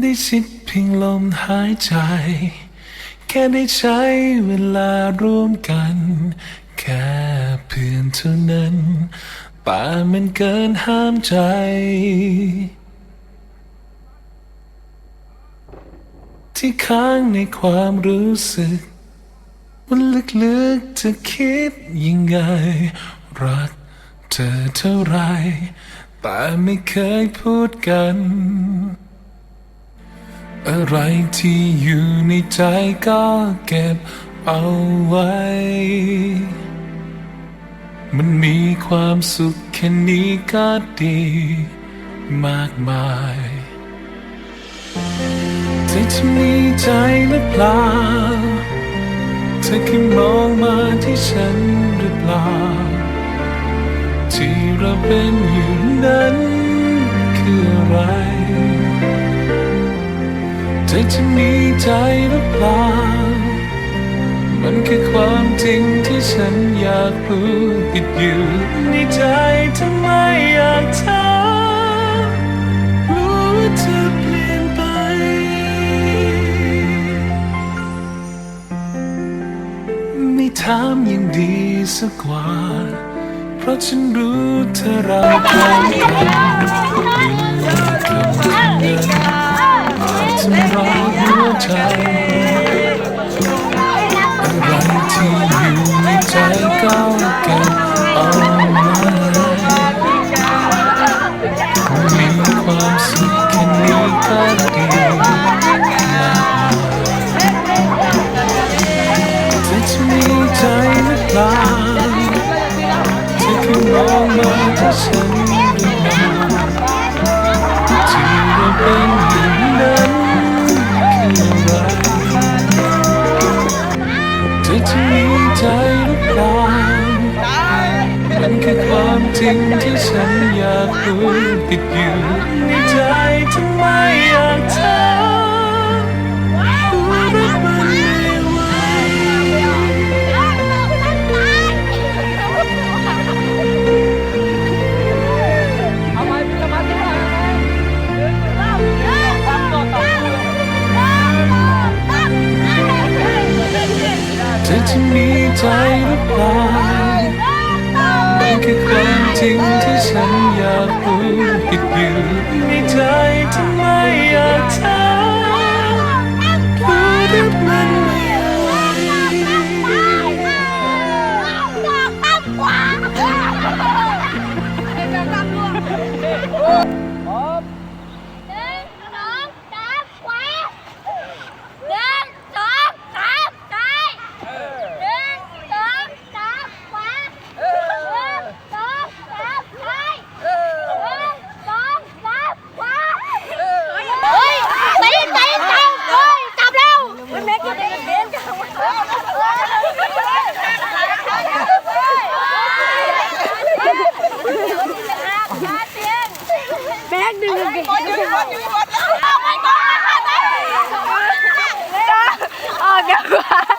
ได้ชิดเพียงลมหายใจ แค่ได้ใช้เวลาร่วมกัน แค่เพื่อนเท่านั้นป่ามันเกินห้ามใจ ที่ค้างในความรู้สึก มันลึกๆจะคิดยังไง รักเธอเท่าไร แต่ไม่เคยพูดกัน อะไรที่อยู่ในใจก็เก็บเอาไว้ มันมีความสุขแค่นี้ก็ดีมากมายเธอจะมีใจหรือเปล่า เธอเคยมองมาที่ฉันหรือเปล่า ที่เราเป็นอยู่นั้นคืออะไร ธอจะมีใจหรือเปล่า มันคือความจริงที่ฉันอยากรู้ติดอยู่ในใจทำไมอยากถามรู้ว่าเธอเปลี่ยนไป ไม่ถามยังดีสักกว่า เพราะฉันรู้เธอรักกัน ใจหรือเปล่าเธอ คือมองมาที่ฉันหรือเปล่าที่เราเป็นอยู่นั้นคืออะไรเธอจะมีใจหรือเปล่ามันคือความจริงที่ฉันอยากรู้ติดอยู่ในใจทำไมอยากถามรู้รักมันไม่ไหวเอถ้าธิหน่อจะมีใจหรือเปล่า ความจริงที่ฉันอยากรู้ติดอยู่ในใจทำไมอยากเธอ 啊！别过来！